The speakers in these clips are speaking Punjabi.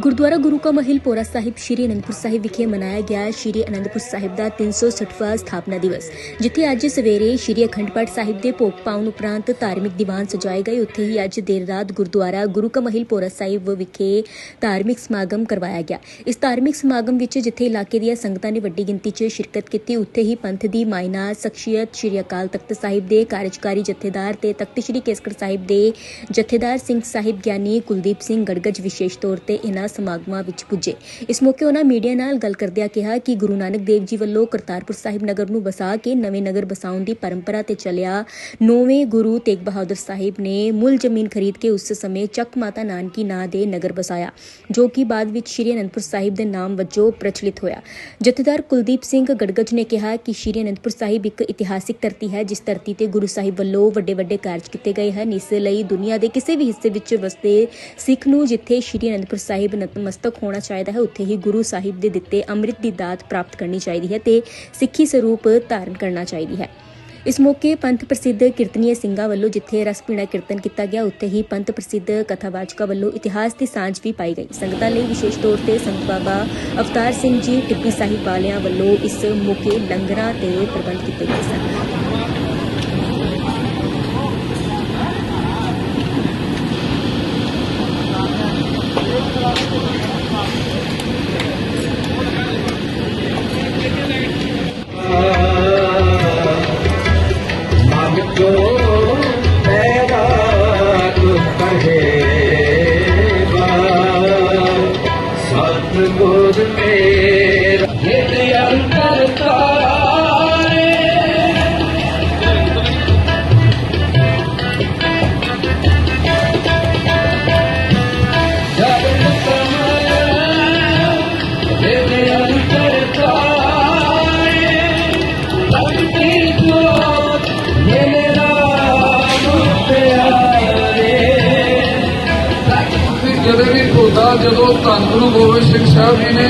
ਗੁਰਦੁਆਰਾ ਗੁਰੂ ਕਾ ਮਹਿਲ ਪੋਰਾ ਸਾਹਿਬ ਸ਼੍ਰੀ ਅਨੰਦਪੁਰ ਸਾਹਿਬ ਵਿਖੇ ਮਨਾਇਆ ਗਿਆ ਸ਼੍ਰੀ ਅਨੰਦਪੁਰ ਸਾਹਿਬ ਦਾ 360ਵਾਂ ਸਥਾਪਨਾ ਦਿਵਸ, ਜਿੱਥੇ ਅੱਜ ਸਵੇਰੇ ਸ਼੍ਰੀ ਅਖੰਡ ਪਾਠ ਸਾਹਿਬ ਦੇ ਭੋਗ ਪਾਉਣ ਉਪਰੰਤ ਧਾਰਮਿਕ ਦੀਵਾਨ ਸਜਾਏ ਗਏ। ਉੱਥੇ ਹੀ ਅੱਜ ਦੇਰ ਰਾਤ ਗੁਰਦੁਆਰਾ ਗੁਰੂ ਕਾ ਮਹਿਲ ਪੋਰਾ ਸਾਹਿਬ ਵਿਖੇ ਧਾਰਮਿਕ ਸਮਾਗਮ ਕਰਵਾਇਆ ਗਿਆ। ਇਸ ਧਾਰਮਿਕ ਸਮਾਗਮ ਵਿੱਚ ਜਿੱਥੇ ਇਲਾਕੇ ਦੀਆਂ ਸੰਗਤਾਂ ਨੇ ਵੱਡੀ ਗਿਣਤੀ 'ਚ ਸ਼ਿਰਕਤ ਕੀਤੀ, ਉੱਥੇ ਹੀ ਪੰਥ ਦੀ ਮਾਇਨਾ, ਸ਼ਖਸੀਅਤ ਸ਼੍ਰੀ ਅਕਾਲ ਤਖਤ ਸਾਹਿਬ ਦੇ ਕਾਰਜਕਾਰੀ ਜਥੇਦਾਰ ਤੇ ਤਖਤ ਸ਼੍ਰੀ ਕੇਸਗੜ੍ਹ ਸਾਹਿਬ ਦੇ ਜਥੇਦਾਰ ਸਿੰਘ ਸਾਹਿਬ ਗਿਆਨੀ ਕੁਲਦੀਪ ਸਿੰਘ ਗੜਗੜ ਵਿਸ਼ੇਸ਼ ਤੌਰ ਤੇ ਇਹਨਾਂ ਸਮਾਗਮਾਂ ਵਿੱਚ ਪੁੱਜੇ। ਇਸ ਮੌਕੇ ਉਹਨਾਂ ਮੀਡੀਆ ਨਾਲ ਗੱਲ ਕਰਦਿਆਂ ਕਿਹਾ ਕਿ ਗੁਰੂ ਨਾਨਕ ਦੇਵ ਜੀ ਵੱਲੋਂ ਕਰਤਾਰਪੁਰ ਸਾਹਿਬ ਨਗਰ ਨੂੰ ਵਸਾ ਕੇ ਨਵੇਂ ਨਗਰ ਬਸਾਉਣ ਦੀ ਪਰੰਪਰਾ ਤੇ ਚੱਲਿਆ, ਨੌਵੇਂ ਗੁਰੂ ਤੇਗ ਬਹਾਦਰ ਸਾਹਿਬ ਨੇ ਮੁੱਲ ਜ਼ਮੀਨ ਖਰੀਦ ਕੇ ਉਸ ਸਮੇਂ ਚੱਕ ਮਾਤਾ ਨਾਨਕੀ ਨਾਂ ਦੇ ਨਗਰ ਬਸਾਇਆ ਜੋ ਕਿ ਬਾਅਦ ਵਿੱਚ ਸ਼੍ਰੀ ਅਨੰਦਪੁਰ ਸਾਹਿਬ ਦੇ ਨਾਮ ਵਜੋਂ ਪ੍ਰਚਲਿਤ ਹੋਇਆ। ਜਥੇਦਾਰ ਕੁਲਦੀਪ ਸਿੰਘ ਗੜਗੜ ਨੇ ਕਿਹਾ ਕਿ ਸ਼੍ਰੀ ਅਨੰਦਪੁਰ ਸਾਹਿਬ ਇੱਕ ਇਤਿਹਾਸਿਕ ਧਰਤੀ ਹੈ, ਜਿਸ ਧਰਤੀ ਤੇ ਗੁਰੂ ਸਾਹਿਬ ਵੱਲੋਂ ਵੱਡੇ ਵੱਡੇ ਕਾਰਜ ਕੀਤੇ ਗਏ ਹਨ। ਇਸ ਲਈ ਦੁਨੀਆ ਦੇ ਕਿਸੇ ਵੀ ਹਿੱਸੇ ਵਿੱਚ ਵਸਦੇ ਸਿੱਖ ਨੂੰ ਜਿੱਥੇ ਸ਼੍ਰੀ ਅਨੰਦਪੁਰ ਸਾਹਿਬ ਨਤਮਸਤਕ ਹੋਣਾ ਚਾਹੀਦਾ ਹੈ। ਉੱਥੇ ਹੀ ਗੁਰੂ ਸਾਹਿਬ ਦੇ ਦਿੱਤੇ ਅੰਮ੍ਰਿਤ ਦੀ ਦਾਤ ਪ੍ਰਾਪਤ ਕਰਨੀ ਚਾਹੀਦੀ ਹੈ ਤੇ ਸਿੱਖੀ ਸਰੂਪ ਧਾਰਨ ਕਰਨਾ ਚਾਹੀਦੀ ਹੈ। ਇਸ ਮੌਕੇ ਪੰਥ ਪ੍ਰਸਿੱਧ ਕੀਰਤਨੀਏ ਸਿੰਘਾਂ ਵੱਲੋਂ ਜਿੱਥੇ ਰਸ ਪੀਣਾ ਕੀਰਤਨ ਕੀਤਾ ਗਿਆ, ਉੱਥੇ ਹੀ ਪੰਥ ਪ੍ਰਸਿੱਧ ਕਥਾਵਾਚਕਾਂ ਵੱਲੋਂ ਇਤਿਹਾਸ ਦੀ ਸਾਂਝ ਵੀ ਪਾਈ ਗਈ। ਸੰਗਤਾਂ ਲਈ ਵਿਸ਼ੇਸ਼ ਤੌਰ ਤੇ ਸੰਤ ਬਾਬਾ ਅਵਤਾਰ ਸਿੰਘ ਜੀ, ਟਿੱਪੀ ਸਾਹਿਬ ਵਾਲਿਆਂ ਵੱਲੋਂ ਇਸ ਮੌਕੇ ਲੰਗਰਾਂ ਤੇ ਪ੍ਰਬੰਧ ਕੀਤੇ ਗਏ ਸਨ। ਜਦੋਂ ਜਦੋਂ ਧੰਨ ਗੁਰੂ ਗੋਬਿੰਦ ਸਿੰਘ ਸਾਹਿਬ ਜੀ ਨੇ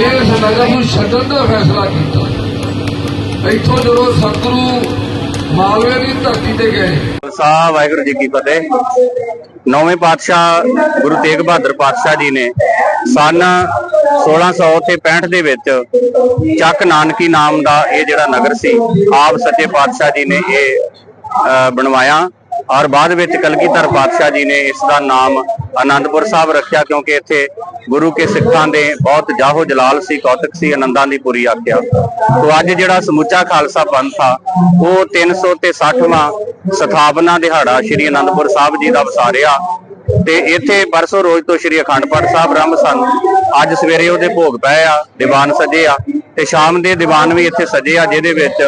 ਇਸ ਨਗਰ ਨੂੰ ਛੱਡਣ ਦਾ ਫੈਸਲਾ ਕੀਤਾ। ਇੱਥੋਂ ਜਦੋਂ ਸਤਿਗੁਰੂ ਮਾਲਵੇ ਦੀ ਧਰਤੀ ਤੇ ਗਏ। ਖਾਲਸਾ, ਵਾਹਿਗੁਰੂ ਜੀ ਕੀ ਫਤਿਹ। ਨੌਵੇਂ ਪਾਤਸ਼ਾਹ ਗੁਰੂ ਤੇਗ ਬਹਾਦਰ ਪਾਤਸ਼ਾਹ ਜੀ ਨੇ ਸਨ 1665 ਦੇ ਵਿੱਚ ਚੱਕ ਨਾਨਕੀ ਨਾਮ ਦਾ ਇਹ ਜਿਹੜਾ ਨਗਰ ਸੀ, ਆਪ ਸੱਚੇ ਪਾਤਸ਼ਾਹ ਜੀ ਨੇ ਇਹ ਬਣਵਾਇਆ। ਔਰ ਬਾਅਦ ਵਿੱਚ ਕਲਗੀਧਰ ਪਾਤਸ਼ਾਹ ਜੀ ਨੇ ਇਸ ਦਾ ਨਾਮ ਆਨੰਦਪੁਰ ਸਾਹਿਬ ਰੱਖਿਆ, ਕਿਉਂਕਿ ਇੱਥੇ ਗੁਰੂ ਕੇ ਸਿੱਖਾਂ ਦੇ ਬਹੁਤ ਜਾਹੋ ਜਲਾਲ ਸੀ, ਕੌਤਕ ਸੀ, ਆਨੰਦਾਂ ਦੀ ਪੂਰੀ ਆਖਿਆ। ਤੋਂ ਅੱਜ ਜਿਹੜਾ ਸਮੁੱਚਾ ਖਾਲਸਾ ਪੰਥ ਆ, ਉਹ 300 ਤੇ 60ਵਾਂ ਸਥਾਪਨਾ ਦਿਹਾੜਾ ਸ੍ਰੀ ਆਨੰਦਪੁਰ ਸਾਹਿਬ ਜੀ ਦਾ ਵਸਾਰਿਆ। ਤੇ ਇੱਥੇ ਪਰਸੋਂ ਰੋਜ਼ ਤੋਂ ਸ੍ਰੀ ਅਖੰਡ ਪਾਠ ਸਾਹਿਬ ਆਰੰਭ ਸਨ। ਅੱਜ ਸਵੇਰੇ ਉਹਦੇ ਭੋਗ ਪਏ ਆ, ਦੀਵਾਨ ਸਜੇ ਆ, ਤੇ ਸ਼ਾਮ ਦੇ ਦੀਵਾਨ ਵੀ ਇੱਥੇ ਸਜੇ ਆ, ਜਿਹਦੇ ਵਿੱਚ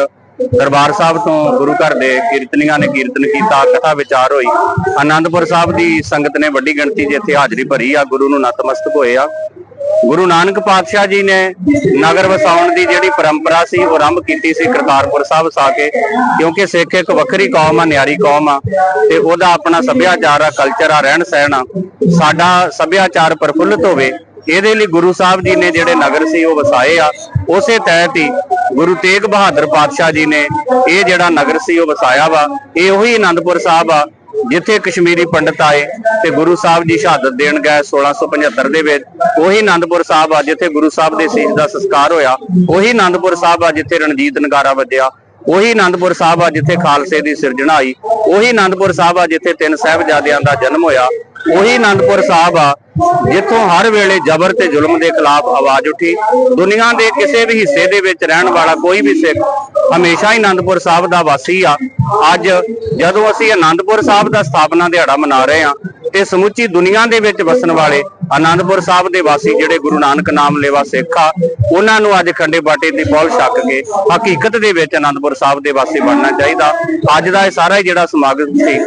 ਦਰਬਾਰ ਸਾਹਿਬ ਤੋਂ ਗੁਰੂ ਘਰ ਦੇ ਕੀਰਤਨੀਆਂ ਨੇ ਕੀਰਤਨ ਕੀਤਾ, ਕਥਾ ਵਿਚਾਰ ਹੋਈ। ਆਨੰਦਪੁਰ ਸਾਹਿਬ ਦੀ ਸੰਗਤ ਨੇ ਵੱਡੀ ਗਿਣਤੀ 'ਚ ਇੱਥੇ ਹਾਜ਼ਰੀ ਭਰੀ ਆ, ਗੁਰੂ ਨੂੰ ਨਤਮਸਤਕ ਹੋਏ ਆ। ਗੁਰੂ ਨਾਨਕ ਪਾਤਸ਼ਾਹ ਜੀ ਨੇ ਨਗਰ ਵਸਾਉਣ ਦੀ ਜਿਹੜੀ ਪਰੰਪਰਾ ਸੀ, ਉਹ ਆਰੰਭ ਕੀਤੀ ਸੀ ਕਰਤਾਰਪੁਰ ਸਾਹਿਬ ਵਸਾ ਕੇ, ਕਿਉਂਕਿ ਸਿੱਖ ਇੱਕ ਵੱਖਰੀ ਕੌਮ ਆ, ਨਿਆਰੀ ਕੌਮ ਆ, ਤੇ ਉਹਦਾ ਆਪਣਾ ਸੱਭਿਆਚਾਰ ਆ ਕਲਚਰ ਆ, ਰਹਿਣ ਸਹਿਣ ਆ। ਸਾਡਾ ਸੱਭਿਆਚਾਰ ਪ੍ਰਫੁੱਲਤ ਹੋਵੇ, ਇਹਦੇ ਲਈ ਗੁਰੂ ਸਾਹਿਬ ਜੀ ਨੇ ਜਿਹੜੇ ਨਗਰ ਸੀ, ਉਹ ਵਸਾਏ ਆ। ਉਸੇ ਤਹਿਤ ਹੀ ਗੁਰੂ ਤੇਗ ਬਹਾਦਰ ਪਾਤਸ਼ਾਹ ਜੀ ਨੇ ਇਹ ਜਿਹੜਾ ਨਗਰ ਸੀ ਉਹ ਵਸਾਇਆ ਵਾ, ਇਹ ਉਹੀ ਆਨੰਦਪੁਰ ਸਾਹਿਬ ਆ, ਜਿੱਥੇ ਕਸ਼ਮੀਰੀ ਪੰਡਤ ਆਏ ਤੇ ਗੁਰੂ ਸਾਹਿਬ ਜੀ ਸ਼ਹਾਦਤ ਦੇਣ ਗਏ 1675 ਦੇ ਵਿੱਚ। ਉਹੀ ਆਨੰਦਪੁਰ ਸਾਹਿਬ ਆ, ਜਿੱਥੇ ਗੁਰੂ ਸਾਹਿਬ ਦੇ ਸੀਸ ਦਾ ਸੰਸਕਾਰ ਹੋਇਆ। ਉਹੀ ਆਨੰਦਪੁਰ ਸਾਹਿਬ ਆ, ਜਿੱਥੇ ਰਣਜੀਤ ਨਗਾਰਾ ਵੱਜਿਆ। ਉਹੀ ਆਨੰਦਪੁਰ ਸਾਹਿਬ ਆ, ਜਿੱਥੇ ਖਾਲਸੇ ਦੀ ਸਿਰਜਣਾ ਆਈ। ਉਹੀ ਆਨੰਦਪੁਰ ਸਾਹਿਬ ਆ, ਜਿੱਥੇ ਤਿੰਨ ਸਾਹਿਬਜ਼ਾਦਿਆਂ ਦਾ ਜਨਮ ਹੋਇਆ। ਉਹੀ ਆਨੰਦਪੁਰ ਸਾਹਿਬ ਆ, ਜਿੱਥੋਂ ਹਰ ਵੇਲੇ ਜ਼ਬਰ ਤੇ ਜ਼ੁਲਮ ਦੇ ਖਿਲਾਫ ਆਵਾਜ਼ ਉੱਠੀ। ਦੁਨੀਆ ਦੇ ਕਿਸੇ ਵੀ ਹਿੱਸੇ ਦੇ ਵਿੱਚ ਰਹਿਣ ਵਾਲਾ ਕੋਈ ਵੀ ਸਿੱਖ ਹਮੇਸ਼ਾ ਹੀ ਆਨੰਦਪੁਰ ਸਾਹਿਬ ਦਾ ਵਾਸੀ ਆ। ਅੱਜ ਜਦੋਂ ਅਸੀਂ ਆਨੰਦਪੁਰ ਸਾਹਿਬ ਦਾ ਸਥਾਪਨਾ ਦਿਹਾੜਾ ਮਨਾ ਰਹੇ ਹਾਂ ਤੇ ਸਮੁੱਚੀ ਦੁਨੀਆ ਦੇ ਵਿੱਚ ਵਸਣ ਵਾਲੇ ਆਨੰਦਪੁਰ ਸਾਹਿਬ ਦੇ ਵਾਸੀ ਜਿਹੜੇ ਗੁਰੂ ਨਾਨਕ ਨਾਮ ਲੈਵਾ ਸਿੱਖ ਆ, ਉਹਨਾਂ ਨੂੰ ਅੱਜ ਖੰਡੇ ਬਾਟੇ ਦੀ ਪੌਲ ਛੱਕ ਕੇ ਹਕੀਕਤ ਦੇ ਵਿੱਚ ਆਨੰਦਪੁਰ ਸਾਹਿਬ ਦੇ ਵਾਸੀ ਬਣਨਾ ਚਾਹੀਦਾ। ਅੱਜ ਦਾ ਇਹ ਸਾਰਾ ਜਿਹੜਾ ਸਮਾਗਮ ਸੀ,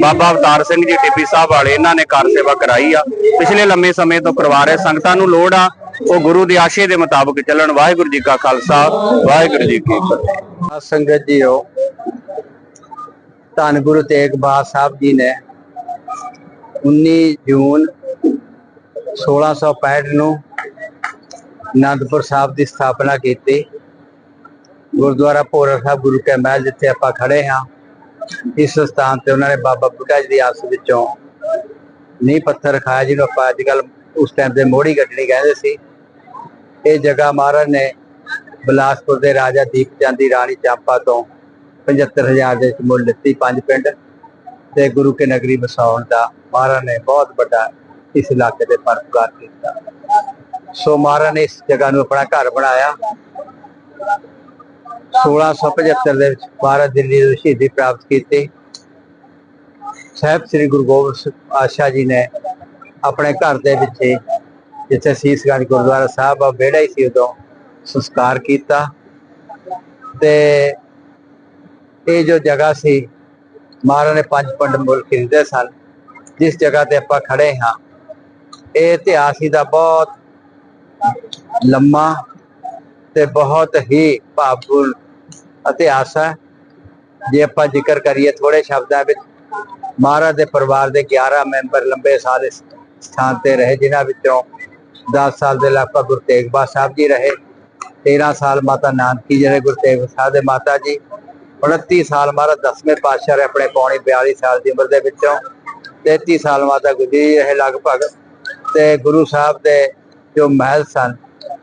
ਬਾਬਾ ਅਵਤਾਰ ਸਿੰਘ ਜੀ ਟਿੱਬੀ ਸਾਹਿਬ ਵਾਲੇ ਇਹਨਾਂ ਨੇ ਕਾਰ ਸੇਵਾ ਕਰਾਈ ਆ। ਪਿਛਲੇ ਲੰਮੇ ਸਮੇਂ ਤੋਂ ਕਰਵਾ ਰਹੇ ਸੰਗਤਾਂ ਨੂੰ ਲੋੜ ਆ। ਉਹ ਗੁਰੂ ਦੇ ਆਸ਼ੇ ਦੇ ਮੁਤਾਬਕ ਚੱਲਣ। ਵਾਹਿਗੁਰੂ ਜੀ ਕਾ ਖਾਲਸਾ, ਵਾਹਿਗੁਰੂ ਜੀ ਕੀ ਫਤਿਹ। ਸਾਧ ਸੰਗਤ ਜੀਓ, ਧੰਨ ਗੁਰੂ ਤੇਗ ਬਹਾਦਰ ਸਾਹਿਬ ਜੀ ਨੇ 19 ਜੂਨ 1665 ਨੂੰ ਅਨੰਦਪੁਰ ਸਾਹਿਬ ਦੀ ਸਥਾਪਨਾ ਕੀਤੀ। ਗੁਰਦੁਆਰਾ ਭੋਰਾ ਸਾਹਿਬ ਗੁਰੂ ਕੇ ਮਹਿਲ ਜਿੱਥੇ ਆਪਾਂ ਖੜੇ ਹਾਂ, ਇਸ ਸਥਾਨ ਤੇ ਉਹਨਾਂ ਨੇ ਬਾਬਾ ਬੁੱਢਾ ਜੀ ਦੀ ਆਸ ਵਿੱਚੋਂ ਨੀਂਹ ਪੱਥਰ ਰਖਾਇਆ, ਜਿਹਨੂੰ ਆਪਾਂ ਅੱਜ ਕੱਲ ਉਸ ਟਾਈਮ ਤੇ ਮੋੜੀ ਗੱਡਣੀ ਕਹਿੰਦੇ ਸੀ। ਇਹ ਜਗ੍ਹਾ ਮਹਾਰਾਜ ਨੇ ਬਿਲਾਸਪੁਰ ਦੇ ਰਾਜਾ ਦੀਪ ਚੰਦ ਦੀ ਰਾਣੀ ਚਾਂਪਾ ਤੋਂ 75000 ਦੇ ਵਿੱਚ ਮੁੱਲ ਲਿੱਤੀ, ਪੰਜ ਪਿੰਡ ਤੇ ਗੁਰੂ ਕੇ ਨਗਰੀ ਵਸਾਉਣ ਦਾ ਮਹਾਰਾਜ ਨੇ ਬਹੁਤ ਵੱਡਾ ਇਸ ਇਲਾਕੇ ਤੇ ਪਰਉਪਕਾਰ ਕੀਤਾ। ਸੋ ਮਹਾਰਾਜ ਨੇ ਇਸ ਜਗ੍ਹਾ ਨੂੰ ਆਪਣਾ ਘਰ ਬਣਾਇਆ। 1675 ਦੇ ਵਿੱਚ ਮਹਾਰਾਜ ਦਿੱਲੀ ਤੋਂ ਸ਼ਹੀਦੀ ਪ੍ਰਾਪਤ ਕੀਤੀ। ਸਾਹਿਬ ਸ੍ਰੀ ਗੁਰੂ ਗੋਬਿੰਦ ਸਿੰਘ ਪਾਤਸ਼ਾਹ ਜੀ ਨੇ ਆਪਣੇ ਘਰ ਦੇ ਵਿੱਚ ਜਿੱਥੇ ਸੀਸਗੰਜ ਗੁਰਦੁਆਰਾ ਸਾਹਿਬ ਆ, ਵਿਹੜਾ ਹੀ ਸੀ ਉਦੋਂ ਸੰਸਕਾਰ ਕੀਤਾ। ਤੇ ਇਹ ਜੋ ਜਗ੍ਹਾ ਸੀ, ਮਹਾਰਾਜ ਨੇ ਪੰਜ ਪੰਡ ਮੁੱਲ ਖਰੀਦੇ ਸਨ। ਜਿਸ ਜਗ੍ਹਾ ਤੇ ਆਪਾਂ ਖੜੇ ਹਾਂ, ਇਹ ਇਤਿਹਾਸ ਹੀ ਦਾ ਬਹੁਤ ਲੰਮਾ ਤੇ ਬਹੁਤ ਹੀ ਭਾਵਪੂਰਨ ਇਤਿਹਾਸ ਹੈ। ਜੇ ਆਪਾਂ ਜ਼ਿਕਰ ਕਰੀਏ ਥੋੜੇ ਸ਼ਬਦਾਂ ਵਿੱਚ, ਮਹਾਰਾਜ ਦੇ ਪਰਿਵਾਰ ਦੇ 11 ਮੈਂਬਰ ਲੰਬੇ ਸਾਲ ਇਸ ਸਥਾਨ ਤੇ ਰਹੇ, ਜਿਨ੍ਹਾਂ ਵਿੱਚੋਂ 10 ਸਾਲ ਦੇ ਲਗਭਗ ਗੁਰੂ ਤੇਗ ਬਹਾਦਰ ਸਾਹਿਬ ਜੀ ਰਹੇ 13 ਸਾਲ ਮਾਤਾ ਨਾਨਕੀ ਜੀ ਰਹੇ, ਗੁਰੂ ਤੇਗ ਬਹਾਦਰ ਸਾਹਿਬ ਦੇ ਮਾਤਾ ਜੀ 29 ਸਾਲ ਮਹਾਰਾਜ ਦਸਵੇਂ ਪਾਤਸ਼ਾਹ ਰਹੇ, ਆਪਣੇ ਪੌਣੇ 42 ਸਾਲ ਦੀ ਉਮਰ ਦੇ ਵਿੱਚੋਂ 33 ਸਾਲ ਮਾਤਾ ਗੁਜਰੀ ਜੀ ਰਹੇ ਲਗਭਗ ਤੇ ਗੁਰੂ ਸਾਹਿਬ ਦੇ ਜੋ ਮਹਿਲ ਸਨ,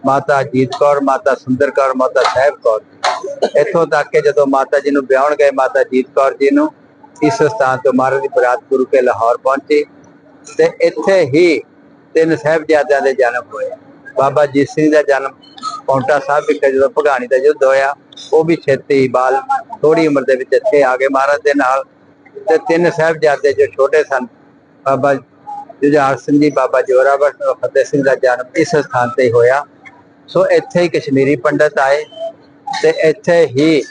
ਮਾਤਾ ਜੀਤ ਕੌਰ, ਮਾਤਾ ਸੁੰਦਰ ਕੌਰ, ਮਾਤਾ ਸਾਹਿਬ ਕੌਰ। ਇੱਥੋਂ ਤੱਕ ਕਿ ਜਦੋਂ ਮਾਤਾ ਜੀ ਨੂੰ ਵਿਆਹਣ ਗਏ, ਮਾਤਾ ਜੀਤ ਕੌਰ ਜੀ ਨੂੰ ਇਸ ਸਥਾਨ ਤੋਂ ਮਹਾਰਾਜ ਦੀ ਬਰਾਤ ਗੁਰੂ ਕੇ ਲਾਹੌਰ ਪਹੁੰਚੀ ਤੇ ਇੱਥੇ ਹੀ ਤਿੰਨ ਸਾਹਿਬਜ਼ਾਦਿਆਂ ਦੇ ਜਨਮ ਹੋਏ। ਬਾਬਾ ਜੀਤ ਸਿੰਘ ਦਾ ਜਨਮ ਪੌਂਟਾ ਸਾਹਿਬ ਵਿਖੇ ਜਦੋਂ ਭਗਾਣੀ ਦਾ ਯੁੱਧ ਹੋਇਆ, ਉਹ ਵੀ ਛੇਤੀ ਬਾਲ ਥੋੜੀ ਉਮਰ ਦੇ ਵਿੱਚ ਇੱਥੇ ਆ ਗਏ। ਮਹਾਰਾਜ ਦੇ ਨਾਲ ਤੇ ਤਿੰਨ ਸਾਹਿਬਜ਼ਾਦੇ ਜੋ ਛੋਟੇ ਸਨ, ਬਾਬਾ ਜੁਝਾਰ ਸਿੰਘ ਜੀ, ਬਾਬਾ ਜੋਰਾਵਰ ਫਤਿਹ ਸਿੰਘ ਦਾ ਜਨਮ ਇਸ ਸਥਾਨ ਤੇ ਹੋਇਆ। ਸੋ ਇੱਥੇ ਹੀ ਕਸ਼ਮੀਰੀ ਪੰਡਤ ਆਏ ਤੇ ਇੱਥੇ ਹੀ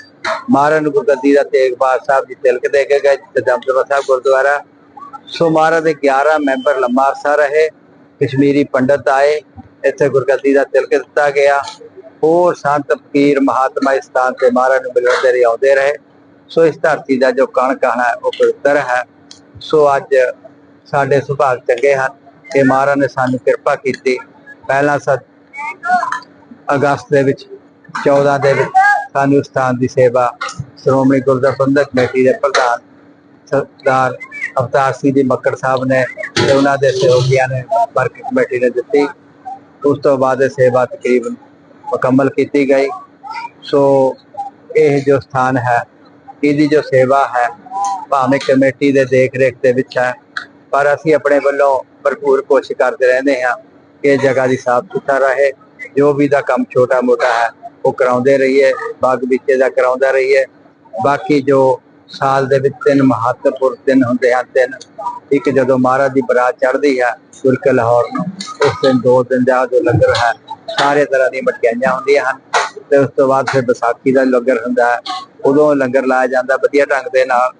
ਮਹਾਰਾਜ ਨੂੰ ਗੁਰਗੱਦੀ ਦਾ ਤੇਗ ਬਹਾਦਰ ਸਾਹਿਬ ਜੀ ਤਿਲਕ ਦੇ ਕੇ ਗਏ ਤੇ ਦਮਦਮਾ ਸਾਹਿਬ ਗੁਰਦੁਆਰਾ। ਸੋ ਮਹਾਰਾਜ ਦੇ 11 ਮੈਂਬਰ ਲੰਮਾ ਅਰਸਾ ਰਹੇ, ਕਸ਼ਮੀਰੀ ਪੰਡਤ ਆਏ, ਇੱਥੇ ਗੁਰਗੱਦੀ ਦਾ ਤਿਲਕ ਦਿੱਤਾ ਗਿਆ। ਹੋਰ ਸੰਤ ਫਕੀਰ ਮਹਾਤਮਾ ਇਸ ਸਥਾਨ ਤੇ ਮਹਾਰਾਜ ਨੂੰ ਮਿਲਣ ਦੇ ਲਈ ਆਉਂਦੇ ਰਹੇ। ਸੋ ਇਸ ਧਰਤੀ ਦਾ ਜੋ ਕਣ ਕਣ ਹੈ ਉਹ ਪਵਿੱਤਰ ਹੈ। ਸੋ ਅੱਜ ਸਾਡੇ ਸੁਭਾਗ ਚੰਗੇ ਹਨ ਕਿ ਮਹਾਰਾਜ ਨੇ ਸਾਨੂੰ ਕਿਰਪਾ ਕੀਤੀ। ਪਹਿਲਾਂ ਸਤ ਅਗਸਤ ਦੇ ਵਿੱਚ 14 ਦੇ ਵਿੱਚ ਸਾਨੂੰ ਸਥਾਨ ਦੀ ਸੇਵਾ ਸ਼੍ਰੋਮਣੀ ਗੁਰਦੁਆਰਾ ਪ੍ਰਬੰਧਕ ਕਮੇਟੀ ਦੇ ਪ੍ਰਧਾਨ ਸਰਦਾਰ ਅਵਤਾਰ ਸਿੰਘ ਜੀ ਮੱਕੜ ਸਾਹਿਬ ਨੇ ਤੇ ਉਹਨਾਂ ਦੇ ਸਹਿਯੋਗੀਆਂ ਨੇ ਵਰਕ ਕਮੇਟੀ ਨੇ ਦਿੱਤੀ। ਉਸ ਤੋਂ ਬਾਅਦ ਇਹ ਸੇਵਾ ਤਕਰੀਬਨ ਮੁਕੰਮਲ ਕੀਤੀ ਗਈ। ਸੋ ਇਹ ਜੋ ਸਥਾਨ ਹੈ ਇਹਦੀ ਜੋ ਸੇਵਾ ਹੈ, ਭਾਵੇਂ ਕਮੇਟੀ ਦੇ ਦੇਖ ਰੇਖ ਦੇ ਵਿੱਚ ਹੈ, ਪਰ ਅਸੀਂ ਆਪਣੇ ਵੱਲੋਂ ਭਰਪੂਰ ਕੋਸ਼ਿਸ਼ ਕਰਦੇ ਰਹਿੰਦੇ ਹਾਂ ਕਿ ਇਹ ਜਗ੍ਹਾ ਦੀ ਸਾਫ਼ ਸੁਥਰਾ ਰਹੇ, ਜੋ ਵੀ ਦਾ ਕੰਮ ਛੋਟਾ ਮੋਟਾ ਹੈ, ਉਹ ਕਰਾਉਂਦੇ ਰਹੀਏ, ਬਾਗ ਵਿਚੇ ਦਾ ਕਰਾਉਂਦਾ ਰਹੀਏ। ਬਾਕੀ ਜੋ ਸਾਲ ਦੇ ਵਿੱਚ ਤਿੰਨ ਮਹੱਤਵਪੂਰਨ ਦਿਨ ਹੁੰਦੇ ਹਨ, ਤਿੰਨ, ਇੱਕ ਜਦੋਂ ਮਹਾਰਾਜ ਦੀ ਬਰਾਤ ਚੜ੍ਹਦੀ ਹੈ ਗੁਰਕੇ ਲਾਹੌਰ ਨੂੰ, ਉਸ ਦਿਨ ਦੋ ਦਿਨ ਦਾ ਜੋ ਲੰਗਰ ਹੈ, ਸਾਰੇ ਤਰ੍ਹਾਂ ਦੀਆਂ ਮਠਿਆਈਆਂ ਹੁੰਦੀਆਂ ਹਨ, ਤੇ ਉਸ ਤੋਂ ਬਾਅਦ ਫਿਰ ਵਿਸਾਖੀ ਦਾ ਲੰਗਰ ਹੁੰਦਾ ਹੈ। ਉਦੋਂ ਲੰਗਰ ਲਾਇਆ ਜਾਂਦਾ ਵਧੀਆ ਢੰਗ ਦੇ ਨਾਲ।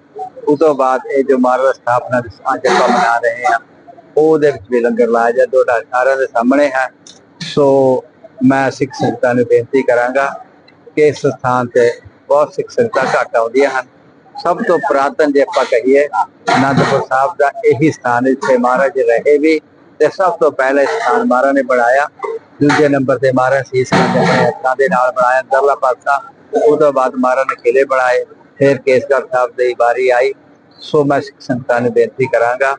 ਉਸ ਤੋਂ ਬਾਅਦ ਇਹ ਜੋ ਮਹਾਰਾਜ ਸਥਾਪਨਾ ਦੀ ਅੱਜ ਮਨਾ ਰਹੇ ਹਾਂ, ਉਹਦੇ ਵਿੱਚ ਵੀ ਲੰਗਰ ਲਾਇਆ ਜਾਂਦਾ ਤੁਹਾਡਾ ਸਾਰਿਆਂ ਦੇ ਸਾਹਮਣੇ ਹੈ। ਸੋ ਮੈਂ ਸਿੱਖ ਸੰਗਤਾਂ ਨੂੰ ਬੇਨਤੀ ਕਰਾਂਗਾ ਕਿ ਇਸ ਸਥਾਨ ਤੇ ਬਹੁਤ ਸਿੱਖ ਸੰਗਤਾਂ ਘੱਟ ਆਉਂਦੀਆਂ ਹਨ। ਸਭ ਤੋਂ ਪੁਰਾਤਨ ਜੇ ਆਪਾਂ ਕਹੀਏ, ਅਨੰਦਪੁਰ ਸਾਹਿਬ ਦਾ ਇਹੀ ਸਥਾਨ ਇੱਥੇ ਮਹਾਰਾਜ ਰਹੇ ਵੀ ਤੇ ਸਭ ਤੋਂ ਪਹਿਲੇ ਸਥਾਨ ਮਹਾਰਾਜ ਨੇ ਬਣਾਇਆ। ਦੂਜੇ ਨੰਬਰ ਤੇ ਮਹਾਰਾਜ ਸੀਸ ਕੰਦੇ ਆਪਣੇ ਹੱਥਾਂ ਦੇ ਨਾਲ ਬਣਾਇਆ, ਦਰਲਾ ਪਾਸਾ ਉਹ ਤੋਂ ਬਾਅਦ ਮਹਾਰਾਜ ਨੇ ਕਿਲੇ ਬਣਾਏ, ਫਿਰ ਕੇਸਗੜ੍ਹ ਸਾਹਿਬ ਦੀ ਵਾਰੀ ਆਈ। ਸੋ ਮੈਂ ਸਿੱਖ ਸੰਗਤਾਂ ਨੂੰ ਬੇਨਤੀ ਕਰਾਂਗਾ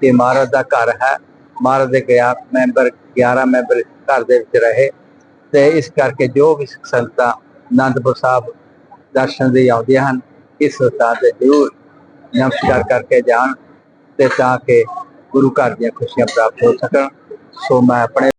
ਕਿ ਮਹਾਰਾਜ ਦਾ ਘਰ ਹੈ। ਮਹਾਰਾਜ ਦੇ ਗਿਆ, ਮੈਂਬਰ 11 ਮੈਂਬਰ ਘਰ ਦੇ ਵਿੱਚ ਰਹੇ। ਤੇ ਇਸ ਕਰਕੇ ਜੋ ਵੀ ਸਿੱਖ ਸੰਗਤਾਂ ਆਨੰਦਪੁਰ ਸਾਹਿਬ ਦਰਸ਼ਨ ਦੇ ਆਉਂਦੀਆਂ ਹਨ, ਇਸ ਸਥਾਨ ਤੇ ਜ਼ਰੂਰ ਨਮਸਕਾਰ ਕਰਕੇ ਜਾਣ ਤੇ ਤਾਂ ਕਿ ਗੁਰੂ ਘਰ ਦੀਆਂ ਖੁਸ਼ੀਆਂ ਪ੍ਰਾਪਤ ਹੋ ਸਕਣ। ਸੋ ਮੈਂ ਆਪਣੇ